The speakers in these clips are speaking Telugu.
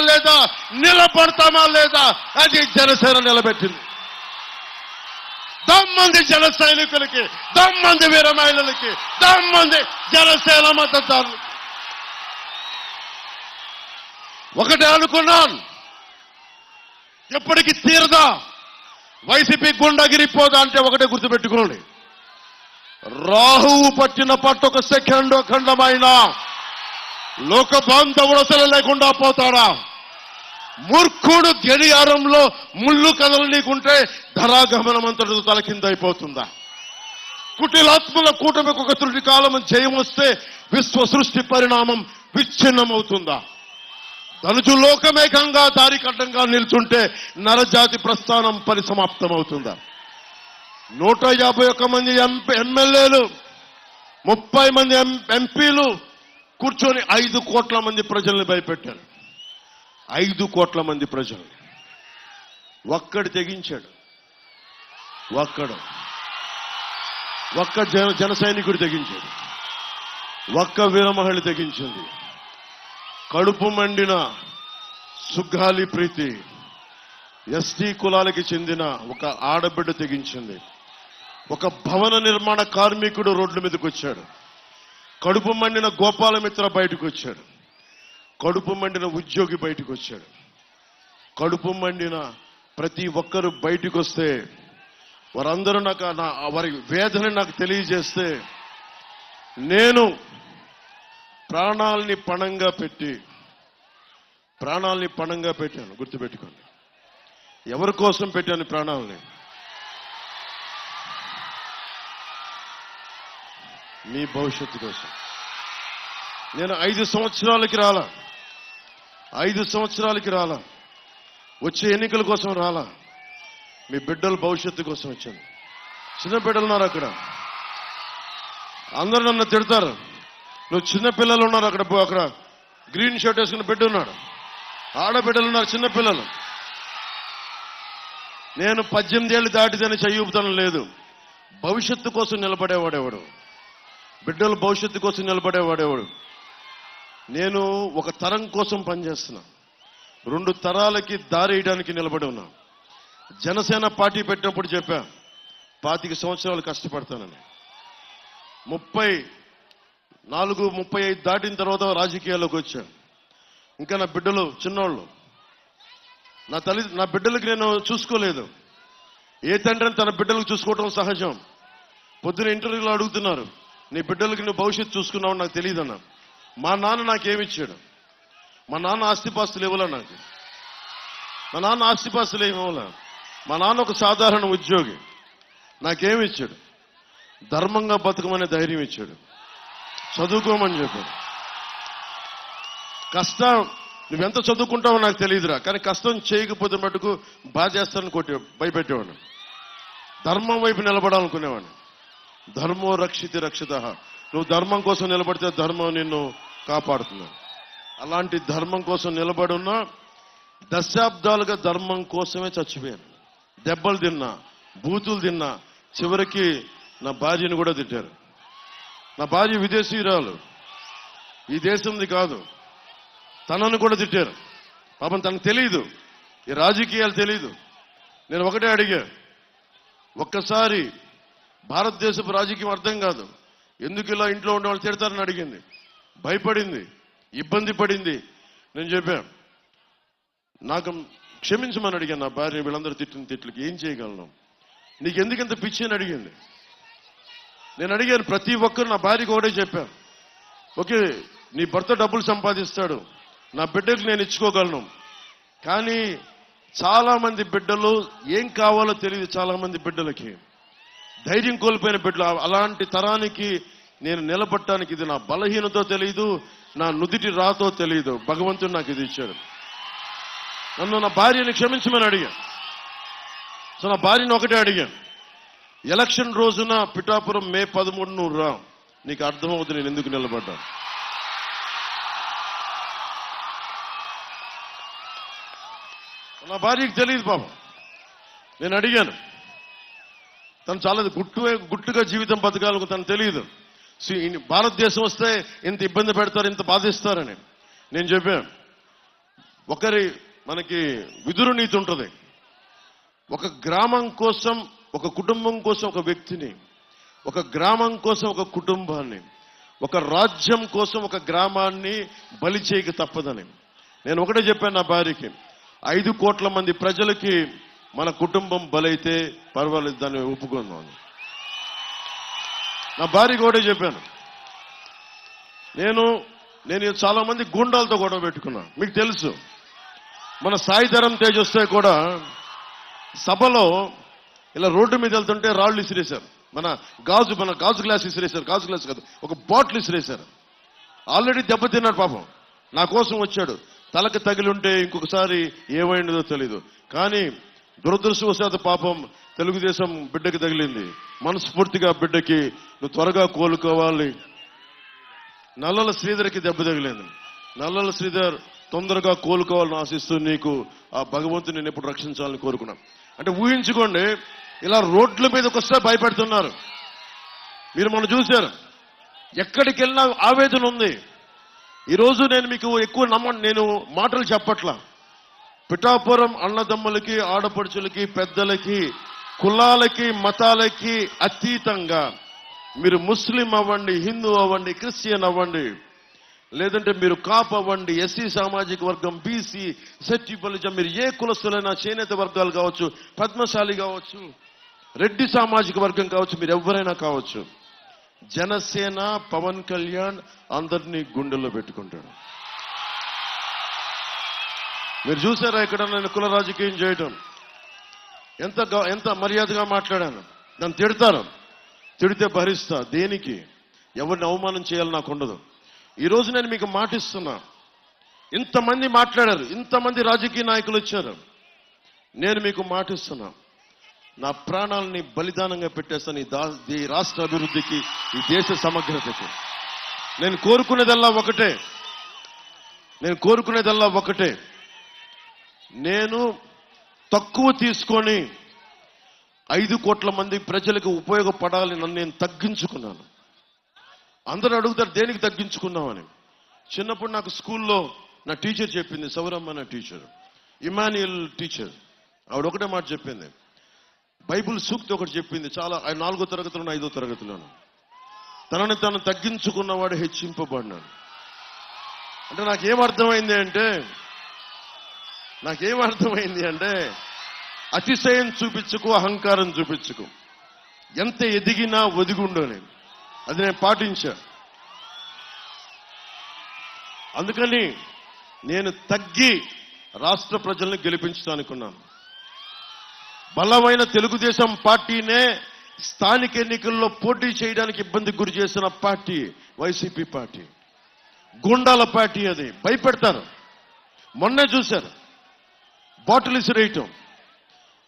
లేదా? నిలబడతామా లేదా? అది జనసేన నిలబెట్టింది. దమ్మంది జన సైనికులకి దమ్మంది వీర మహిళలకి దమ్మంది జనసేన మద్దతుదారులకి. ఒకటే అనుకున్నాను. ఎప్పటికి తీరదా? వైసీపీ గుండగిరిపోదా అంటే ఒకటే గుర్తుపెట్టుకోండి. రాహువు పట్టిన పట్టు ఒక సెకండ్ ఖండమైనా లోక బాంధవుడు అసలు లేకుండా పోతాడా? మూర్ఖుడు గడియారంలో ముళ్ళు కథలు నీకుంటే ధరాగమనం అంతటితో తల కింద అయిపోతుందా? కుటిలాత్మల కూటమికి ఒక త్రుటి కాలం జయం వస్తే విశ్వ సృష్టి పరిణామం విచ్ఛిన్నమవుతుందా? తనుచు లోకమేకంగా దారికడ్డంగా నిల్చుంటే నరజాతి ప్రస్థానం పరిసమాప్తమవుతుందా? నూట యాభై ఒక్క మంది ఎంపీ ఎమ్మెల్యేలు ముప్పై మంది ఎం- ఎంపీలు కూర్చొని ఐదు కోట్ల మంది ప్రజల్ని భయపెట్టారు ఐదు కోట్ల మంది ప్రజలు. ఒక్కడు తెగించాడు. ఒక్కడు. ఒక్క జన జన సైనికుడు తెగించాడు. ఒక్క వీరమహళి తెగించింది. కడుపు మండిన సుగ్గాలి ప్రీతి ఎస్టీ కులాలకి చెందిన ఒక ఆడబిడ్డ తెగించింది. ఒక భవన నిర్మాణ కార్మికుడు రోడ్ల మీదకి వచ్చాడు. కడుపు మండిన గోపాలమిత్ర బయటకు వచ్చాడు. కడుపు మండిన ఉద్యోగి బయటకు వచ్చాడు. కడుపు మండిన ప్రతి ఒక్కరు బయటకు వస్తే వారందరూ నాకు నా వారి వేదన నాకు తెలియజేస్తే నేను ప్రాణాలని పణంగా పెట్టి ప్రాణాలని పణంగా పెట్టాను. గుర్తుపెట్టుకోండి. ఎవరి కోసం పెట్టాను ప్రాణాలని? మీ భవిష్యత్తు కోసం. నేను ఐదు సంవత్సరాలకి రాలా. ఐదు సంవత్సరాలకి రాలా. వచ్చే ఎన్నికల కోసం రాలా. మీ బిడ్డల భవిష్యత్తు కోసం వచ్చాను. చిన్న బిడ్డలు ఉన్నారు అక్కడ. అందరూ నన్ను తిడతారు. నువ్వు చిన్న పిల్లలు ఉన్నారు అక్కడ అక్కడ. గ్రీన్ షర్ట్ వేసుకున్న బిడ్డ ఉన్నాడు. ఆడబిడ్డలు ఉన్నారు చిన్నపిల్లలు నేను పద్దెనిమిది ఏళ్ళు దాటిదని చెయ్యూపుతనం లేదు. భవిష్యత్తు కోసం నిలబడేవాడేవాడు? బిడ్డల భవిష్యత్తు కోసం నిలబడేవాడేవాడు నేను ఒక తరం కోసం పనిచేస్తున్నా. రెండు తరాలకి దారి వేయడానికి నిలబడి ఉన్నా. జనసేన పార్టీ పెట్టినప్పుడు చెప్పా పాతిక సంవత్సరాలు కష్టపడతానని. ముప్పై నాలుగు ముప్పై ఐదు దాటిన తర్వాత రాజకీయాల్లోకి వచ్చాను ఇంకా నా బిడ్డలు చిన్నోళ్ళు. నా తల్లి నా బిడ్డలకి నేను చూసుకోలేదు. ఏ తండ్రిని తన బిడ్డలకు చూసుకోవటం సహజం. పొద్దున ఇంటర్వ్యూలో అడుగుతున్నారు. నీ బిడ్డలకి నువ్వు భవిష్యత్తు చూసుకున్నావు నాకు తెలియదు తెలియదన్న. మా నాన్న నాకేమిచ్చాడు మా నాన్న ఆస్తిపాస్తులు ఇవ్వలే నాకు? మా నాన్న ఆస్తిపాస్తులు ఏమి ఇవ్వలే? మా నాన్న ఒక సాధారణ ఉద్యోగి. నాకేమి ఇచ్చాడు? ధర్మంగా బతకమనే ధైర్యం ఇచ్చాడు. చదువుకోమని చెప్పాడు. కష్టం. నువ్వెంత చదువుకుంటావో నాకు తెలియదురా. కానీ కష్టం చేయకపోతే మటుకు బాగా చేస్తానని కొట్టి భయపెట్టేవాడు ధర్మం వైపు నిలబడాలనుకునేవాడిని. ధర్మో రక్షితి రక్షిత. నువ్వు ధర్మం కోసం నిలబడితే ధర్మం నిన్ను కాపాడుతున్నావు అలాంటి ధర్మం కోసం నిలబడున్నా దశాబ్దాలుగా ధర్మం కోసమే చచ్చిపోయాను. దెబ్బలు తిన్నా బూతులు తిన్నా చివరికి నా భార్యను కూడా తిట్టారు. నా భార్య విదేశీయురాలు. ఈ దేశంది కాదు. తనను కూడా తిట్టారు. పాపం తనకు తెలియదు ఈ రాజకీయాలు తెలియదు నేను ఒకటే అడిగా. ఒక్కసారి భారతదేశపు రాజకీయం అర్థం కాదు. ఎందుకు ఇలా ఇంట్లో ఉండే వాళ్ళు తిడతారని అడిగింది. భయపడింది. ఇబ్బంది పడింది. నేను చెప్పాను నాకు క్షమించమని అడిగాను నా భార్య వీళ్ళందరూ తిట్టిన తిట్లకి ఏం చేయగలను? నీకు ఎందుకంత పిచ్చి అని అడిగింది. నేను అడిగాను ప్రతి ఒక్కరు నా భార్యకి ఒకటే చెప్పాను ఓకే నీ భర్త డబ్బులు సంపాదిస్తాడు నా బిడ్డకు నేను ఇచ్చుకోగలను. కానీ చాలామంది బిడ్డలు ఏం కావాలో తెలియదు చాలామంది బిడ్డలకి. ధైర్యం కోల్పోయిన బిడ్డలు అలాంటి తరానికి నేను నిలబట్టడానికి ఇది నా బలహీనతో తెలియదు నా నుదిటి రాతో తెలియదు భగవంతుడు నాకు ఇది ఇచ్చాడు. నన్ను నా భార్యని క్షమించమని అడిగాను. సో నా భార్యను ఒకటే అడిగాను. ఎలక్షన్ రోజున పిఠాపురం మే పదమూడు నువ్వు రా. నీకు అర్థమవుతుంది నేను ఎందుకు నిలబడ్డాను. నా భార్యకి తెలియదు పాపం. నేను అడిగాను. తను చాలా గుట్టు గుట్టుగా జీవితం బతకాలకు తను తెలియదు. భారతదేశం వస్తే ఇంత ఇబ్బంది పెడతారు ఇంత బాధిస్తారని. నేను చెప్పాను. ఒకరి మనకి విదురు నీతి ఉంటుంది. ఒక గ్రామం కోసం ఒక కుటుంబం కోసం ఒక వ్యక్తిని ఒక గ్రామం కోసం ఒక కుటుంబాన్ని ఒక రాజ్యం కోసం ఒక గ్రామాన్ని బలి చేయక తప్పదని. నేను ఒకటే చెప్పాను నా భార్యకి. ఐదు కోట్ల మంది ప్రజలకి మన కుటుంబం బలైతే పర్వాలేదు దాన్ని ఒప్పుకుందాం నా భార్య కూడా చెప్పాను. నేను నేను చాలా మంది గుండాలతో గొడవ పెట్టుకున్నా. మీకు తెలుసు. మన సాయిధరం తేజ్ వస్తే కూడా సభలో ఇలా రోడ్డు మీద వెళ్తుంటే రాళ్ళు ఇసిరేశారు. మన గాజు మన గాజు గ్లాస్ ఇసిరేశారు. గాజు గ్లాస్ కాదు ఒక బాటిల్ ఇసిరేశారు. ఆల్రెడీ దెబ్బతిన్నాడు పాపం. నా కోసం వచ్చాడు. తలకు తగిలి ఉంటే ఇంకొకసారి ఏమైందో తెలీదు. కానీ దురదృష్టవశాత్తు పాపం తెలుగుదేశం బిడ్డకి తగిలింది. మనస్ఫూర్తిగా బిడ్డకి నువ్వు త్వరగా కోలుకోవాలి. నల్లల శ్రీధర్కి దెబ్బ తగిలింది. నల్లల శ్రీధర్ తొందరగా కోలుకోవాలని ఆశిస్తూ నీకు ఆ భగవంతుని నేను ఎప్పుడు రక్షించాలని కోరుకున్నాను అంటే ఊహించుకోండి ఇలా రోడ్ల మీదకి వస్తే భయపెడుతున్నారు. మీరు మొన్న చూశారు ఎక్కడికి వెళ్ళినా ఆవేదన ఉంది. ఈరోజు నేను మీకు ఎక్కువ నమ్మ నేను మాటలు చెప్పట్లా. పిఠాపురం అన్నదమ్ములకి ఆడపడుచులకి పెద్దలకి కులాలకి మతాలకి అతీతంగా మీరు ముస్లిం అవ్వండి హిందూ అవ్వండి క్రిస్టియన్ అవ్వండి లేదంటే మీరు కాప్ అవ్వండి ఎస్సీ సామాజిక వర్గం బీసీ సెట్టి బలిజం మీరు ఏ కులస్తులైనా చేనేత వర్గాలు కావచ్చు పద్మశాలి కావచ్చు రెడ్డి సామాజిక వర్గం కావచ్చు మీరు ఎవరైనా కావచ్చు జనసేన పవన్ కళ్యాణ్ అందరినీ గుండెల్లో పెట్టుకుంటాడు. మీరు చూసారా ఇక్కడ నేను కుల రాజకీయం చేయటం? ఎంత ఎంత మర్యాదగా మాట్లాడాను? నన్ను తిడతాను తిడితే భరిస్తా. దేనికి? ఎవరిని అవమానం చేయాలి నాకు ఉండదు. ఈరోజు నేను మీకు మాటిస్తున్నా. ఇంతమంది మాట్లాడారు. ఇంతమంది రాజకీయ నాయకులు వచ్చారు. నేను మీకు మాటిస్తున్నా. నా ప్రాణాలని బలిదానంగా పెట్టేస్తాను ఈ దా ఈ రాష్ట్ర అభివృద్ధికి ఈ దేశ సమగ్రతకి. నేను కోరుకునేదల్లా ఒకటే. నేను కోరుకునేదల్లా ఒకటే. నేను తక్కువ తీసుకొని ఐదు కోట్ల మంది ప్రజలకు ఉపయోగపడాలి నన్ను నేను తగ్గించుకున్నాను. అందరూ అడుగుతారు దేనికి తగ్గించుకున్నామని చిన్నప్పుడు నాకు స్కూల్లో నా టీచర్ చెప్పింది సౌరమ్మ నా టీచర్ ఇమాన్యుయల్ టీచర్. ఆవిడ ఒకటే మాట చెప్పింది. బైబిల్ సూక్తి ఒకటి చెప్పింది చాలా ఆయన నాలుగో తరగతిలోను ఐదో తరగతిలోను. తనని తను తగ్గించుకున్నవాడు హెచ్చింపబడినాడు. అంటే నాకు ఏమర్థమైంది అంటే నాకేం అర్థమైంది అంటే అతిశయం చూపించుకు అహంకారం చూపించుకు. ఎంత ఎదిగినా ఒదిగుండో నేను. అది నేను పాటించా. అందుకని నేను తగ్గి రాష్ట్ర ప్రజల్ని గెలిపించడానుకున్నాను బలమైన తెలుగుదేశం పార్టీనే స్థానిక ఎన్నికల్లో పోటీ చేయడానికి ఇబ్బంది గురి చేసిన పార్టీ వైసీపీ పార్టీ. గుండాల పార్టీ అది. భయపెడతారు. మొన్నే చూశారు. బాటిల్ ఇసిరేయటం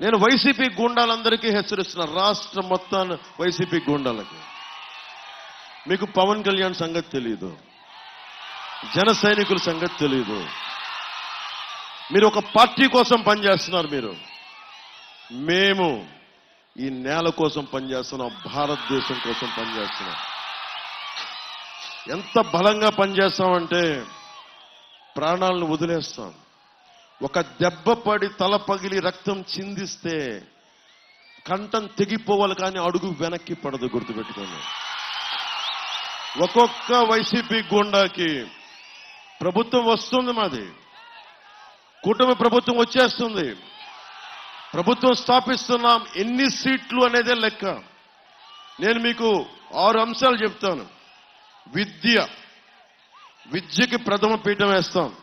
నేను వైసీపీ గూండాలందరికీ హెచ్చరిస్తున్నా రాష్ట్ర మొత్తాన్ని వైసీపీ గూండాలకి. మీకు పవన్ కళ్యాణ్ సంగతి తెలియదు జన సైనికుల సంగతి తెలియదు మీరు ఒక పార్టీ కోసం పనిచేస్తున్నారు మీరు. మేము ఈ నేల కోసం పనిచేస్తున్నాం భారతదేశం కోసం పనిచేస్తున్నాం. ఎంత బలంగా పనిచేస్తామంటే ప్రాణాలను వదిలేస్తాం. ఒక దెబ్బ పడి తల పగిలి రక్తం చిందిస్తే కంఠం తెగిపోవాలి కానీ అడుగు వెనక్కి పడదు గుర్తుపెట్టుకోండి. ఒక్కొక్క వైసీపీ గుండాకి ప్రభుత్వం వస్తుంది మాది. కూటమి ప్రభుత్వం వచ్చేస్తుంది. ప్రభుత్వం స్థాపిస్తున్నాం. ఎన్ని సీట్లు అనేదే లెక్క. నేను మీకు ఆరు అంశాలు చెప్తాను. విద్య. విద్యకి ప్రథమ పీఠం వేస్తాం.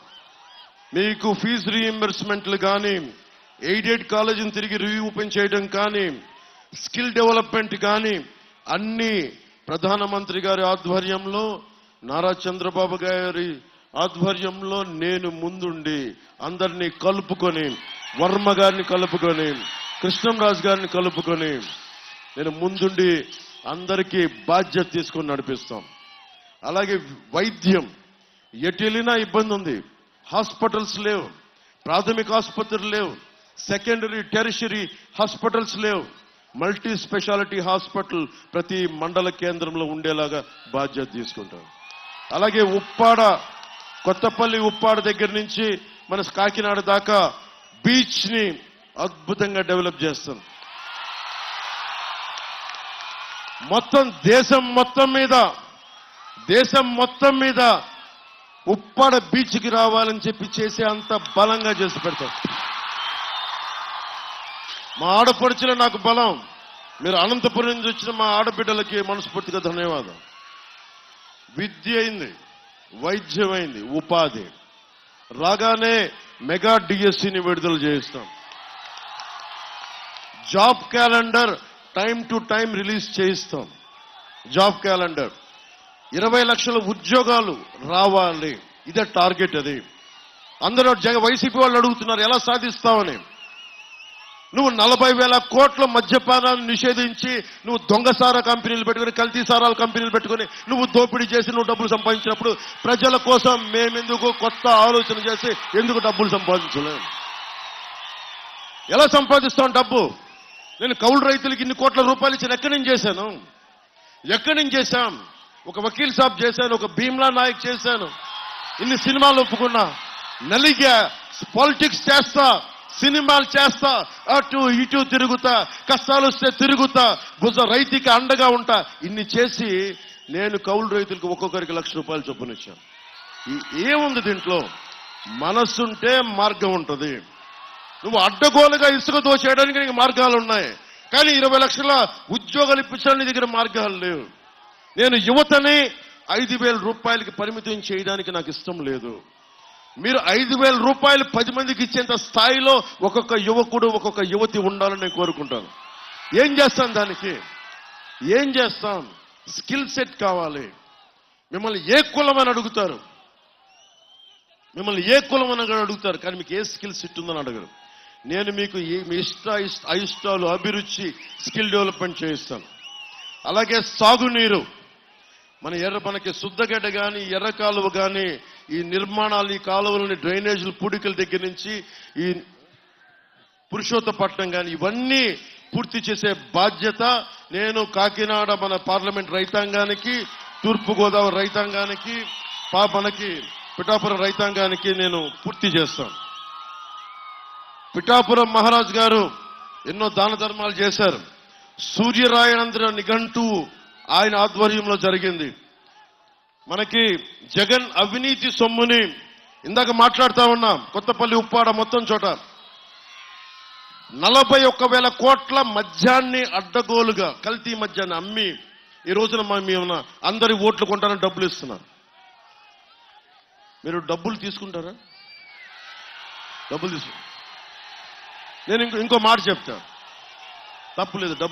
మీకు ఫీజు రీఎంబర్స్మెంట్లు కానీ ఎయిడెడ్ కాలేజీని తిరిగి రివ్యూ ఓపెన్ చేయడం కానీ స్కిల్ డెవలప్మెంట్ కానీ అన్ని ప్రధానమంత్రి గారి ఆధ్వర్యంలో నారా చంద్రబాబు గారి ఆధ్వర్యంలో నేను ముందుండి అందరినీ కలుపుకొని వర్మ గారిని కలుపుకొని కృష్ణంరాజు గారిని కలుపుకొని నేను ముందుండి అందరికీ బాధ్యత తీసుకొని నడిపిస్తాం. అలాగే వైద్యం. ఎటు వెళ్ళినా ఇబ్బంది ఉంది హాస్పిటల్స్ లేవు. ప్రాథమిక ఆసుపత్రులు లేవు. సెకండరీ టెరిషరీ హాస్పిటల్స్ లేవు. మల్టీ స్పెషాలిటీ హాస్పిటల్ ప్రతి మండల కేంద్రంలో ఉండేలాగా బాధ్యత తీసుకుంటాం అలాగే ఉప్పాడ కొత్తపల్లి ఉప్పాడ దగ్గర నుంచి మన కాకినాడ దాకా బీచ్ని అద్భుతంగా డెవలప్ చేస్తాం. మొత్తం దేశం మొత్తం మీద దేశం మొత్తం మీద ఉప్పాడ బీచ్కి రావాలని చెప్పి చేసే అంత బలంగా చేసి పెడతాం మా ఆడపడుచులు నాకు బలం. మీరు అనంతపురం నుంచి వచ్చిన మా ఆడబిడ్డలకి మనస్ఫూర్తిగా ధన్యవాదం. విద్య అయింది వైద్యం అయింది ఉపాధి. రాగానే మెగా డిఎస్సిని విడుదల చేయిస్తాం. Job calendar time to time release చేయిస్తాం. Job calendar. ఇరవై లక్షల ఉద్యోగాలు రావాలి. ఇదే టార్గెట్ అది. అందరూ జగ వైసీపీ వాళ్ళు అడుగుతున్నారు ఎలా సాధిస్తావని. నువ్వు నలభై వేల కోట్ల మద్యపానాన్ని నిషేధించి నువ్వు దొంగసార కంపెనీలు పెట్టుకుని కల్తీ సారాల కంపెనీలు పెట్టుకుని నువ్వు దోపిడీ చేసి నువ్వు డబ్బులు సంపాదించినప్పుడు ప్రజల కోసం మేమెందుకు కొత్త ఆలోచన చేసి ఎందుకు డబ్బులు సంపాదించలేము ఎలా సంపాదిస్తాం డబ్బు? నేను కౌలు రైతులకి ఇన్ని కోట్ల రూపాయలు ఇచ్చిన ఎక్కడి నుంచి చేశాను? ఎక్కడి నుంచి చేశాం? ఒక వకీల్ సాబ్ చేశాను ఒక భీమ్లా నాయక్ చేశాను. ఇన్ని సినిమాలు ఒప్పుకున్నా. నలిగా పాలిటిక్స్ చేస్తా సినిమాలు చేస్తా అటు ఇటు తిరుగుతా కష్టాలు వస్తే తిరుగుతా భుజ రైతుకి అండగా ఉంటా. ఇన్ని చేసి నేను కౌలు రైతులకు ఒక్కొక్కరికి లక్ష రూపాయలు చొప్పునిచ్చాను ఈ- ఏముంది దీంట్లో? మనస్సుంటే మార్గం ఉంటుంది. నువ్వు అడ్డగోలుగా ఇసుక దోచేయడానికి నీకు మార్గాలు ఉన్నాయి కానీ ఇరవై లక్షల ఉద్యోగాలు ఇప్పించడానికి నీ దగ్గర మార్గాలు లేవు. నేను యువతని ఐదు వేల రూపాయలకి పరిమితం చేయడానికి నాకు ఇష్టం లేదు. మీరు ఐదు వేల రూపాయలు పది మందికి ఇచ్చేంత స్థాయిలో ఒక్కొక్క యువకుడు ఒక్కొక్క యువతి ఉండాలని నేను కోరుకుంటాను. ఏం చేస్తాం దానికి? ఏం చేస్తాం? స్కిల్ సెట్ కావాలి. మిమ్మల్ని ఏ కులం అని అడుగుతారు? మిమ్మల్ని ఏ కులం అని అడుగుతారు? కానీ మీకు ఏ స్కిల్ సెట్ ఉందని అడగరు. నేను మీకు ఈ- మీ ఇష్ట ఇష్ట అయిష్టాలు అభిరుచి స్కిల్ డెవలప్మెంట్ చేయిస్తాను. అలాగే సాగునీరు. మన ఎర్ర మనకి శుద్ధగడ్డ కానీ ఎర్ర కాలువ కానీ ఈ నిర్మాణాలు ఈ కాలువలని డ్రైనేజీలు పూడికల దగ్గర నుంచి ఈ పురుషోత్తపట్నం కానీ ఇవన్నీ పూర్తి చేసే బాధ్యత నేను కాకినాడ మన పార్లమెంట్ రైతాంగానికి తూర్పుగోదావరి రైతాంగానికి పా మనకి పిఠాపురం రైతాంగానికి నేను పూర్తి చేస్తాను. పిఠాపురం మహారాజ్ గారు ఎన్నో దాన ధర్మాలు చేశారు. సూర్యరాయనంద్ర నిఘంటువు ఆయన ఆధ్వర్యంలో జరిగింది. మనకి జగన్ అవినీతి సొమ్ముని ఇందాక మాట్లాడుతా ఉన్నాం. కొత్తపల్లి ఉప్పాడ మొత్తం చోట. నలభై ఒక్క వేల కోట్ల మద్యాన్ని అడ్డగోలుగా కల్తీ మద్యాన్ని అమ్మి ఈ రోజున మేము అందరి ఓట్లు కొంటానని డబ్బులు ఇస్తున్నారు. మీరు డబ్బులు తీసుకుంటారా? డబ్బులు తీసుకు నేను ఇంకో ఇంకో మాట చెప్తా. తప్పులేదు డబ్బు